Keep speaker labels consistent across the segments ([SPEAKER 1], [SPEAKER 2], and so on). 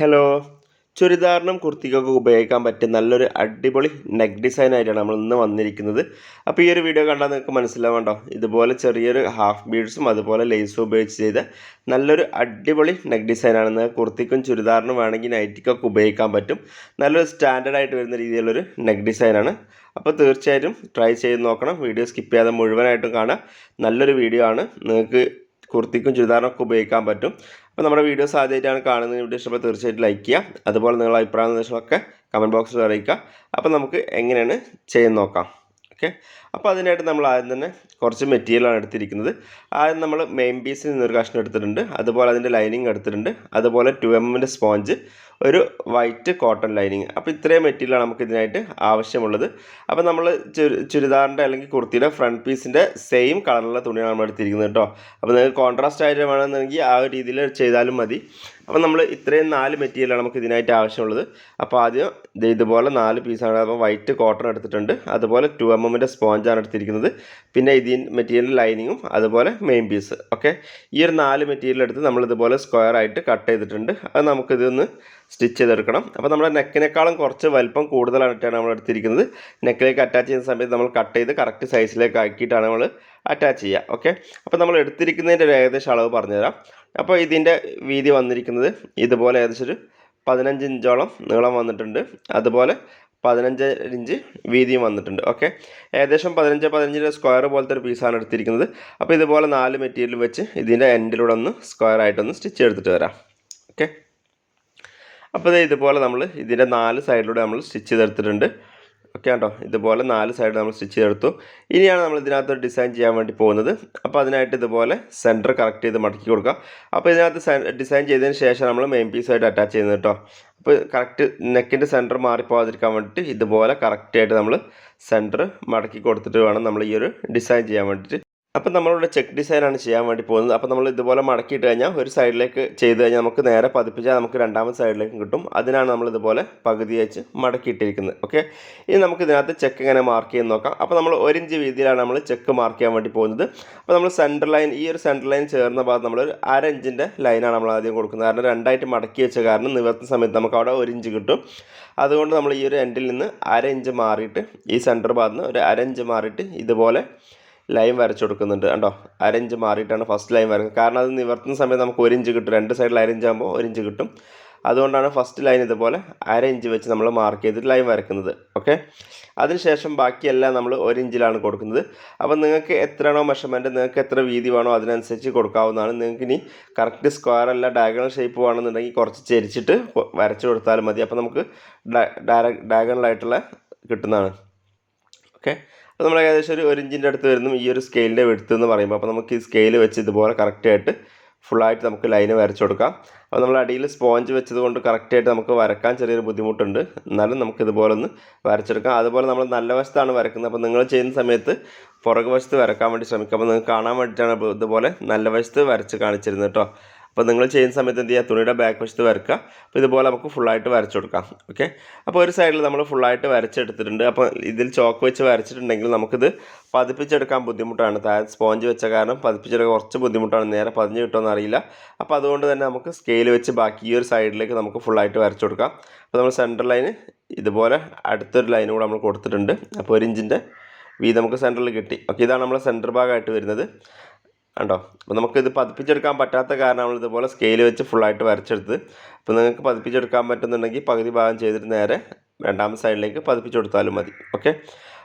[SPEAKER 1] Hello ചുരിദാറിനും കുർത്തിക്കൊക്കെ ഉപയോഗിക്കാൻ പറ്റിയ നല്ലൊരു അടിപൊളി നെക്ക് ഡിസൈൻ ആയിട്ടാണ് നമ്മൾ ഇന്ന് വന്നിരിക്കുന്നത്. അപ്പോൾ ഈ ഒരു വീഡിയോ കണ്ടാൽ നിങ്ങൾക്ക് മനസ്സിലാവണ്ടോ ഇതുപോലെ ചെറിയൊരു ഹാഫ് ബീഡ്സും അതുപോലെ ലേസും ഉപയോഗിച്ച് ചെയ്ത നല്ലൊരു അടിപൊളി നെക്ക് ഡിസൈനാണ് നിങ്ങൾക്ക് കുർത്തിക്കും ചുരിദാറിനും വേണമെങ്കിൽ നൈറ്റിക്കൊക്കെ ഉപയോഗിക്കാൻ പറ്റും. നല്ലൊരു സ്റ്റാൻഡേർഡ് ആയിട്ട് വരുന്ന രീതിയിലുള്ളൊരു നെക്ക് ഡിസൈനാണ് അപ്പോൾ തീർച്ചയായിട്ടും ട്രൈ ചെയ്ത് നോക്കണം. വീഡിയോ സ്കിപ്പ് ചെയ്യാതെ മുഴുവനായിട്ടും കാണാം നല്ലൊരു വീഡിയോ ആണ്. നിങ്ങൾക്ക് കുർത്തിക്കും ചുരിദാറിനൊക്കെ ഉപയോഗിക്കാൻ പറ്റും. അപ്പോൾ നമ്മുടെ വീഡിയോസ് ആദ്യമായിട്ടാണ് കാണുന്നത്. വീഡിയോ ഇഷ്ടപ്പെട്ട് തീർച്ചയായിട്ടും ലൈക്ക് ചെയ്യുക. അതുപോലെ നിങ്ങളുടെ അഭിപ്രായം നിർദ്ദേശങ്ങളൊക്കെ കമന്റ് ബോക്സിൽ അറിയിക്കുക. അപ്പോൾ നമുക്ക് എങ്ങനെയാണ് ചെയ്യുന്ന നോക്കാം. ഓക്കെ അപ്പോൾ അതിനായിട്ട് നമ്മൾ ആദ്യം തന്നെ കുറച്ച് മെറ്റീരിയലാണ് എടുത്തിരിക്കുന്നത്. ആദ്യം നമ്മൾ മെയിൻ പീസിൽ നിന്നൊരു കഷ്ണം എടുത്തിട്ടുണ്ട്. അതുപോലെ അതിന്റെ ലൈനിങ് എടുത്തിട്ടുണ്ട്. അതുപോലെ ടു എമ്മിന്റെ സ്പോഞ്ച് ഒരു വൈറ്റ് കോട്ടൺ ലൈനിങ് അപ്പോൾ ഇത്രയും മെറ്റീരിയലാണ് നമുക്ക് ഇതിനായിട്ട് ആവശ്യമുള്ളത്. അപ്പോൾ നമ്മൾ ചുരിദാറിന്റെ അല്ലെങ്കിൽ കുർത്തിയുടെ ഫ്രണ്ട് പീസിന്റെ സെയിം കളറിലുള്ള തുണിയാണ് നമ്മൾ എടുത്തിരിക്കുന്നത് കേട്ടോ. അപ്പോൾ നിങ്ങൾക്ക് കോൺട്രാസ്റ്റ് ആയിട്ട് വേണമെന്നുണ്ടെങ്കിൽ ആ ഒരു രീതിയിൽ ചെയ്താലും മതി. അപ്പോൾ നമ്മൾ ഇത്രയും നാല് മെറ്റീരിയലാണ് നമുക്ക് ഇതിനായിട്ട് ആവശ്യമുള്ളത്. അപ്പോൾ ആദ്യം ഇതുപോലെ നാല് പീസാണ് അപ്പോൾ വൈറ്റ് കോട്ടൺ എടുത്തിട്ടുണ്ട്. അതുപോലെ ടു എം എമ്മിന്റെ സ്പോഞ്ചാണ് എടുത്തിരിക്കുന്നത്. പിന്നെ ഇതിൻ മെറ്റീരിയൽ ലൈനിങ്ങും അതുപോലെ മെയിൻ പീസ് ഓക്കെ ഈ ഒരു നാല് മെറ്റീരിയൽ എടുത്ത് സ്ക്വയർ ആയിട്ട് കട്ട് ചെയ്തിട്ടുണ്ട്. അത് നമുക്കിതൊന്ന് സ്റ്റിച്ച് ചെയ്തെടുക്കണം. അപ്പോൾ നമ്മുടെ നെക്കിനേക്കാളും കുറച്ച് വലിപ്പം കൂടുതലായിട്ടാണ് നമ്മൾ എടുത്തിരിക്കുന്നത്. നെക്കിലേക്ക് അറ്റാച്ച് ചെയ്യുന്ന സമയത്ത് നമ്മൾ കട്ട് ചെയ്ത് കറക്റ്റ് സൈസിലേക്ക് ആക്കിയിട്ടാണ് നമ്മൾ അറ്റാച്ച് ചെയ്യുക. ഓക്കെ അപ്പോൾ നമ്മൾ എടുത്തിരിക്കുന്നതിന്റെ ഒരു ഏകദേശം അളവ് പറഞ്ഞുതരാം. അപ്പോൾ ഇതിന്റെ വീതി വന്നിരിക്കുന്നത് ഇതുപോലെ ഏകദേശം ഒരു പതിനഞ്ച് ഇഞ്ചോളം നീളം വന്നിട്ടുണ്ട്. അതുപോലെ പതിനഞ്ച് ഇഞ്ച് വീതിയും വന്നിട്ടുണ്ട്. ഓക്കെ ഏകദേശം പതിനഞ്ച് പതിനഞ്ചിന്റെ സ്ക്വയർ പോലത്തെ ഒരു പീസാണ് എടുത്തിരിക്കുന്നത്. അപ്പോൾ ഇതുപോലെ നാല് മെറ്റീരിയൽ വെച്ച് ഇതിന്റെ എൻഡിലൂടെ ഒന്ന് സ്ക്വയർ ആയിട്ടൊന്ന് സ്റ്റിച്ച് എടുത്തിട്ട് വരാം. ഓക്കെ അപ്പോൾ ഇതുപോലെ നമ്മൾ ഇതിന്റെ നാല് സൈഡിലൂടെ നമ്മൾ സ്റ്റിച്ച് ചെയ്തെടുത്തിട്ടുണ്ട്. ഓക്കെ കേട്ടോ ഇതുപോലെ നാല് സൈഡ് നമ്മൾ സ്റ്റിച്ച് ചെയ്തെടുത്തു. ഇനിയാണ് നമ്മൾ ഇതിനകത്ത് ഡിസൈൻ ചെയ്യാൻ വേണ്ടി പോകുന്നത്. അപ്പോൾ അതിനായിട്ട് ഇതുപോലെ സെന്റർ കറക്റ്റ് ചെയ്ത് മടക്കി കൊടുക്കുക അപ്പോൾ ഇതിനകത്ത് ഡിസൈൻ ചെയ്തതിന് ശേഷം നമ്മൾ മെയിൻ പീസായിട്ട് അറ്റാച്ച് ചെയ്യുന്നത് കേട്ടോ അപ്പോൾ കറക്റ്റ് നെക്കിന്റെ സെന്റർ മാറിപ്പോകാതിരിക്കാൻ വേണ്ടിയിട്ട് ഇതുപോലെ കറക്റ്റായിട്ട് നമ്മൾ സെന്റർ മടക്കി കൊടുത്തിട്ട് വേണം നമ്മൾ ഈ ഒരു ഡിസൈൻ ചെയ്യാൻ വേണ്ടിയിട്ട്. അപ്പം നമ്മളിവിടെ ചെക്ക് ഡിസൈനാണ് ചെയ്യാൻ വേണ്ടി പോകുന്നത്. അപ്പോൾ നമ്മൾ ഇതുപോലെ മടക്കിയിട്ട് കഴിഞ്ഞാൽ ഒരു സൈഡിലേക്ക് ചെയ്ത് കഴിഞ്ഞാൽ നമുക്ക് നേരെ പതിപ്പിച്ചാൽ നമുക്ക് രണ്ടാമത്തെ സൈഡിലേക്കും കിട്ടും. അതിനാണ് നമ്മൾ ഇതുപോലെ പകുതി വെച്ച് മടക്കിയിട്ടിരിക്കുന്നത്. ഓക്കെ ഇനി നമുക്ക് ഇതിനകത്ത് ചെക്ക് എങ്ങനെ മാർക്ക് ചെയ്ത് നോക്കാം. അപ്പോൾ നമ്മൾ ഒരു ഇഞ്ച് വീതിയിലാണ് നമ്മൾ ചെക്ക് മാർക്ക് ചെയ്യാൻ വേണ്ടി പോകുന്നത്. അപ്പോൾ നമ്മൾ സെന്റർ ലൈൻ ഈ ഒരു സെന്റർ ലൈൻ ചേർന്ന ഭാഗത്ത് നമ്മൾ ഒരു അര ഇഞ്ചിന്റെ ലൈനാണ് നമ്മൾ ആദ്യം കൊടുക്കുന്നത്. കാരണം രണ്ടായിട്ട് മടക്കി വെച്ച കാരണം നിവർത്തുന്ന സമയത്ത് നമുക്ക് അവിടെ ഒരു ഇഞ്ച് കിട്ടും. അതുകൊണ്ട് നമ്മൾ ഈ ഒരു എൻഡിൽ നിന്ന് അര ഇഞ്ച് മാറിയിട്ട് ഈ സെന്റർ ഭാഗത്ത് നിന്ന് ഒരു അര ഇഞ്ച് മാറിയിട്ട് ഇതുപോലെ ലൈൻ വരച്ചു കൊടുക്കുന്നുണ്ട്. കണ്ടോ? അരഞ്ച് മാറിയിട്ടാണ് ഫസ്റ്റ് ലൈൻ വരക്കുന്നത്. കാരണം അത് നിവർത്തുന്ന സമയത്ത് നമുക്ക് ഒരു ഇഞ്ച് കിട്ടും. രണ്ട് സൈഡിൽ അരഞ്ച് ആകുമ്പോൾ ഒരു ഇഞ്ച് കിട്ടും. അതുകൊണ്ടാണ് ഫസ്റ്റ് ലൈൻ ഇതുപോലെ അര ഇഞ്ച് വെച്ച് നമ്മൾ മാർക്ക് ചെയ്തിട്ട് ലൈൻ വരക്കുന്നത്. ഓക്കെ അതിനുശേഷം ബാക്കിയെല്ലാം നമ്മൾ ഒരു ഇഞ്ചിലാണ് കൊടുക്കുന്നത്. അപ്പം നിങ്ങൾക്ക് എത്രയാണോ മെഷർമെന്റ് നിങ്ങൾക്ക് എത്ര വീതി വേണോ അതിനനുസരിച്ച് കൊടുക്കാവുന്നതാണ്. നിങ്ങൾക്ക് ഇനി കറക്റ്റ് സ്ക്വയർ അല്ല ഡയഗണൽ ഷേപ്പ് വേണമെന്നുണ്ടെങ്കിൽ കുറച്ച് ചെരിച്ചിട്ട് വരച്ചു കൊടുത്താലും മതി. അപ്പോൾ നമുക്ക് ഡയറക്റ്റ് ഡയഗണലായിട്ടുള്ള കിട്ടുന്നതാണ്. ഓക്കെ അപ്പോൾ നമ്മൾ ഏകദേശം ഒരു ഒരു ഇഞ്ചിന്റെ അടുത്ത് വരുന്നു ഈ ഒരു സ്കെയിലിന്റെ വെടുത്ത് എന്ന് പറയുമ്പോൾ. അപ്പോൾ നമുക്ക് ഈ സ്കെയിൽ വെച്ച് ഇതുപോലെ കറക്റ്റായിട്ട് ഫുള്ളായിട്ട് നമുക്ക് ലൈന് വരച്ചു കൊടുക്കാം. അപ്പോൾ നമ്മൾ അടിയിൽ സ്പോഞ്ച് വെച്ചത് കൊണ്ട് കറക്റ്റായിട്ട് നമുക്ക് വരക്കാൻ ചെറിയൊരു ബുദ്ധിമുട്ടുണ്ട്. എന്നാലും നമുക്ക് ഇതുപോലെ ഒന്ന് വരച്ചെടുക്കാം. അതുപോലെ നമ്മൾ നല്ല വശത്താണ് വരക്കുന്നത്. അപ്പോൾ നിങ്ങൾ ചെയ്യുന്ന സമയത്ത് പുറകു വശത്ത് വരക്കാൻ വേണ്ടി ശ്രമിക്കുക. അപ്പോൾ നിങ്ങൾക്ക് കാണാൻ വേണ്ടിയിട്ടാണ് ഇതുപോലെ നല്ല വശത്ത് വരച്ച് കാണിച്ചിരുന്നത് കേട്ടോ. അപ്പോൾ നിങ്ങൾ ചെയ്യുന്ന സമയത്ത് എന്ത് ചെയ്യുക? തുണിയുടെ ബാക്ക് വശത്ത് വരക്കുക. അപ്പോൾ ഇതുപോലെ നമുക്ക് ഫുള്ളായിട്ട് വരച്ചു കൊടുക്കാം. ഓക്കെ അപ്പോൾ ഒരു സൈഡിൽ നമ്മൾ ഫുള്ളായിട്ട് വരച്ചെടുത്തിട്ടുണ്ട്. അപ്പോൾ ഇതിൽ ചോക്ക് വെച്ച് വരച്ചിട്ടുണ്ടെങ്കിൽ നമുക്കിത് പതിപ്പിച്ചെടുക്കാൻ ബുദ്ധിമുട്ടാണ്. താഴെ സ്പോഞ്ച് വെച്ച കാരണം പതിപ്പിച്ചെടുക്കാൻ കുറച്ച് ബുദ്ധിമുട്ടാണ്. നേരെ പതിഞ്ഞ് കിട്ടുമെന്ന് അറിയില്ല. അപ്പോൾ അതുകൊണ്ട് തന്നെ നമുക്ക് സ്കെയിൽ വെച്ച് ബാക്കി ഈ ഒരു സൈഡിലേക്ക് നമുക്ക് ഫുള്ളായിട്ട് വരച്ചു കൊടുക്കാം. അപ്പോൾ നമ്മൾ സെന്റർ ലൈന് ഇതുപോലെ അടുത്തൊരു ലൈനും കൂടെ നമ്മൾ കൊടുത്തിട്ടുണ്ട്. അപ്പോൾ ഒരു ഇഞ്ചിന്റെ വീ നമുക്ക് സെന്ററിൽ കിട്ടി. ഓക്കെ ഇതാണ് നമ്മളെ സെന്റർ ഭാഗമായിട്ട് വരുന്നത്. കണ്ടോ? അപ്പോൾ നമുക്കിത് പതിപ്പിച്ചെടുക്കാൻ പറ്റാത്ത കാരണം ഇതുപോലെ സ്കെയിൽ വെച്ച് ഫുള്ളായിട്ട് വരച്ചെടുത്ത് അപ്പോൾ നിങ്ങൾക്ക് പതിപ്പിച്ചെടുക്കാൻ പറ്റുന്നുണ്ടെങ്കിൽ പകുതി ഭാഗം ചെയ്തിട്ട് നേരെ രണ്ടാമത്തെ സൈഡിലേക്ക് പതിപ്പിച്ചു കൊടുത്താലും മതി. ഓക്കെ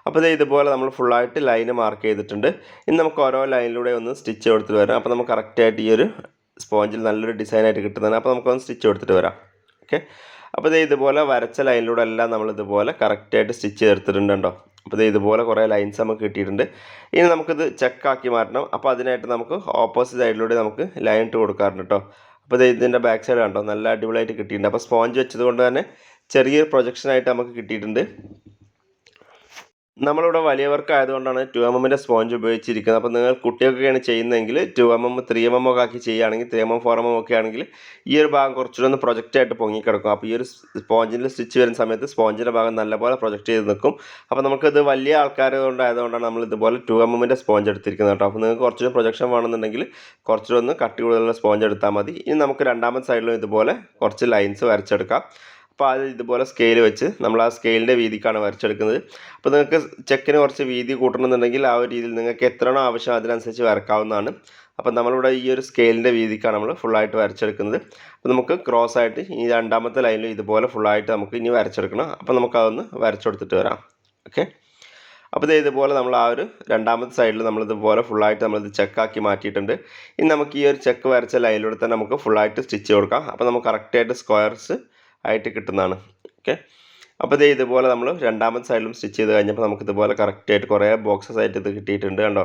[SPEAKER 1] അപ്പോൾ ഇത് ഇതുപോലെ നമ്മൾ ഫുള്ളായിട്ട് ലൈന് മാർക്ക് ചെയ്തിട്ടുണ്ട്. ഇനി നമുക്ക് ഓരോ ലൈനിലൂടെ ഒന്ന് സ്റ്റിച്ച് കൊടുത്തിട്ട് വരാം. അപ്പോൾ നമുക്ക് കറക്റ്റായിട്ട് ഈ ഒരു സ്പോഞ്ചിൽ നല്ലൊരു ഡിസൈനായിട്ട് കിട്ടുന്നതാണ്. അപ്പോൾ നമുക്കൊന്ന് സ്റ്റിച്ച് കൊടുത്തിട്ട് വരാം. ഓക്കെ അപ്പോൾ ഇത് ഇതുപോലെ വരച്ച ലൈനിലൂടെ എല്ലാം നമ്മൾ ഇതുപോലെ കറക്റ്റായിട്ട് സ്റ്റിച്ച് ചെയ്തെടുത്തിട്ടുണ്ട് കേട്ടോ അപ്പോൾ ഇത് ഇതുപോലെ കുറേ ലൈൻസ് നമുക്ക് കിട്ടിയിട്ടുണ്ട്. ഇനി നമുക്കിത് ചെക്കാക്കി മാറ്റണം. അപ്പോൾ അതിനായിട്ട് നമുക്ക് ഓപ്പോസിറ്റ് സൈഡിലൂടെ നമുക്ക് ലൈൻ ഇട്ട് കൊടുക്കാറുണ്ട് കേട്ടോ. അപ്പോൾ ഇത് ഇതിന്റെ ബാക്ക് സൈഡ് കണ്ടോ? നല്ല അടിപൊളിയായിട്ട് കിട്ടിയിട്ടുണ്ട്. അപ്പോൾ സ്പോഞ്ച് വെച്ചത് കൊണ്ട് തന്നെ ചെറിയൊരു പ്രൊജക്ഷനായിട്ട് നമുക്ക് കിട്ടിയിട്ടുണ്ട്. നമ്മളിവിടെ വലിയവർക്ക് ആയതുകൊണ്ടാണ് ടു എം എമ്മിന്റെ സ്പോഞ്ച് ഉപയോഗിച്ചിരിക്കുന്നത്. അപ്പോൾ നിങ്ങൾ കുട്ടികൾക്കൊക്കെയാണ് ചെയ്യുന്നതെങ്കിൽ two M M three M M ഒക്കെ ആക്കി ചെയ്യുകയാണെങ്കിൽ three M M four M M ഒക്കെ ആണെങ്കിൽ ഈ ഒരു ഭാഗം കുറച്ചുകൂടെ ഒന്ന് പ്രൊജക്റ്റായിട്ട് പൊങ്ങിക്കിടക്കും. അപ്പോൾ ഈ ഒരു സ്പോഞ്ചിൽ സ്റ്റിച്ച് വരുന്ന സമയത്ത് സ്പോഞ്ചിന്റെ ഭാഗം നല്ലപോലെ പ്രൊജക്റ്റ് ചെയ്ത് നിൽക്കും. അപ്പോൾ നമുക്കിത് വലിയ ആൾക്കാർ കൊണ്ടായതുകൊണ്ടാണ് നമ്മൾ ഇതുപോലെ ടു എം എമ്മിന്റെ സ്പോഞ്ച് എടുത്തിരിക്കുന്നത് കേട്ടോ. അപ്പോൾ നിങ്ങൾക്ക് കുറച്ചുകൂടി പ്രൊജക്ഷൻ വേണമെന്നുണ്ടെങ്കിൽ കുറച്ചുകൂടെ ഒന്ന് കട്ടി കൂടുതലുള്ള സ്പോഞ്ച് എടുത്താൽ മതി. ഇനി നമുക്ക് രണ്ടാമത്തെ സൈഡിലും ഇതുപോലെ കുറച്ച് ലൈൻസ് വരച്ചെടുക്കാം. അപ്പോൾ അത് ഇതുപോലെ സ്കെയിൽ വെച്ച് നമ്മൾ ആ സ്കെയിലിന്റെ വീതിക്കാണ് വരച്ചെടുക്കുന്നത്. അപ്പോൾ നിങ്ങൾക്ക് ചെക്കിന് കുറച്ച് വീതി കൂട്ടണമെന്നുണ്ടെങ്കിൽ ആ ഒരു രീതിയിൽ നിങ്ങൾക്ക് എത്രയാണോ ആവശ്യം അതിനനുസരിച്ച് വരക്കാവുന്നതാണ്. അപ്പോൾ നമ്മളിവിടെ ഈ ഒരു സ്കെയിലിന്റെ വീതിക്കാണ് നമ്മൾ ഫുള്ളായിട്ട് വരച്ചെടുക്കുന്നത്. അപ്പോൾ നമുക്ക് ക്രോസ് ആയിട്ട് ഈ രണ്ടാമത്തെ ലൈനിൽ ഇതുപോലെ ഫുള്ളായിട്ട് നമുക്ക് ഇനി വരച്ചെടുക്കണം. അപ്പോൾ നമുക്ക് അതൊന്ന് വരച്ചെടുത്തിട്ട് വരാം. ഓക്കെ അപ്പോൾ ഇത് ഇതുപോലെ നമ്മൾ ആ ഒരു രണ്ടാമത്തെ സൈഡിൽ നമ്മളിതുപോലെ ഫുള്ളായിട്ട് നമ്മളിത് ചെക്കാക്കി മാറ്റിയിട്ടുണ്ട്. ഇനി നമുക്ക് ഈ ഒരു ചെക്ക് വരച്ച ലൈനിലൂടെ തന്നെ നമുക്ക് ഫുള്ളായിട്ട് സ്റ്റിച്ച് കൊടുക്കാം. അപ്പോൾ നമുക്ക് കറക്റ്റായിട്ട് സ്ക്വയർസ് ആയിട്ട് കിട്ടുന്നതാണ്. ഓക്കെ അപ്പോൾ ഇതേ ഇതുപോലെ നമ്മൾ രണ്ടാമത്തെ സൈഡിലും സ്റ്റിച്ച് ചെയ്ത് കഴിഞ്ഞപ്പോൾ നമുക്ക് ഇതുപോലെ കറക്റ്റായിട്ട് കുറേ ബോക്സസ് ആയിട്ട് ഇത് കിട്ടിയിട്ടുണ്ട് കണ്ടോ?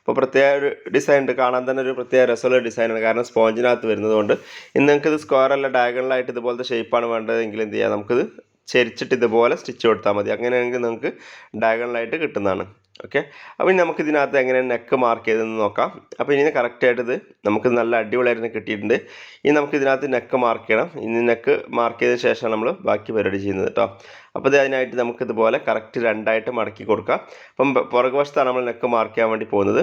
[SPEAKER 1] അപ്പോൾ പ്രത്യേക ഒരു ഡിസൈൻ ഉണ്ട്. കാണാൻ തന്നെ ഒരു പ്രത്യേക രസമുള്ള ഡിസൈനാണ് കാരണം സ്പോഞ്ചിനകത്ത് വരുന്നതുകൊണ്ട് ഇന്ന് സ്ക്വയർ അല്ല ഡയഗണലായിട്ട് ഇതുപോലത്തെ ഷേപ്പാണ് വേണ്ടതെങ്കിൽ എന്ത് ചെയ്യാം? നമുക്കിത് ചരിച്ചിട്ട് ഇതുപോലെ സ്റ്റിച്ച് കൊടുത്താൽ മതി. അങ്ങനെയാണെങ്കിൽ നിങ്ങൾക്ക് ഡയഗണലായിട്ട് കിട്ടുന്നതാണ്. ഓക്കെ അപ്പോൾ ഇനി നമുക്ക് ഇതിനകത്ത് എങ്ങനെ നെക്ക് മാർക്ക് ചെയ്തെന്ന് നോക്കാം. അപ്പോൾ ഇനി കറക്റ്റായിട്ട് ഇത് നമുക്ക് നല്ല അടിപൊളിയായിരുന്നു കിട്ടിയിട്ടുണ്ട്. ഇനി നമുക്ക് ഇതിനകത്ത് നെക്ക് മാർക്ക് ചെയ്യണം. ഇനി നെക്ക് മാർക്ക് ചെയ്ത ശേഷമാണ് നമ്മൾ ബാക്കി പരിപാടി ചെയ്യുന്നത് കേട്ടോ അപ്പോൾ ഇത് അതിനായിട്ട് നമുക്ക് ഇതുപോലെ കറക്റ്റ് രണ്ടായിട്ട് മടക്കി കൊടുക്കാം. അപ്പം പുറകുവശത്താണ് നമ്മൾ നെക്ക് മാർക്ക് ചെയ്യാൻ വേണ്ടി പോകുന്നത്.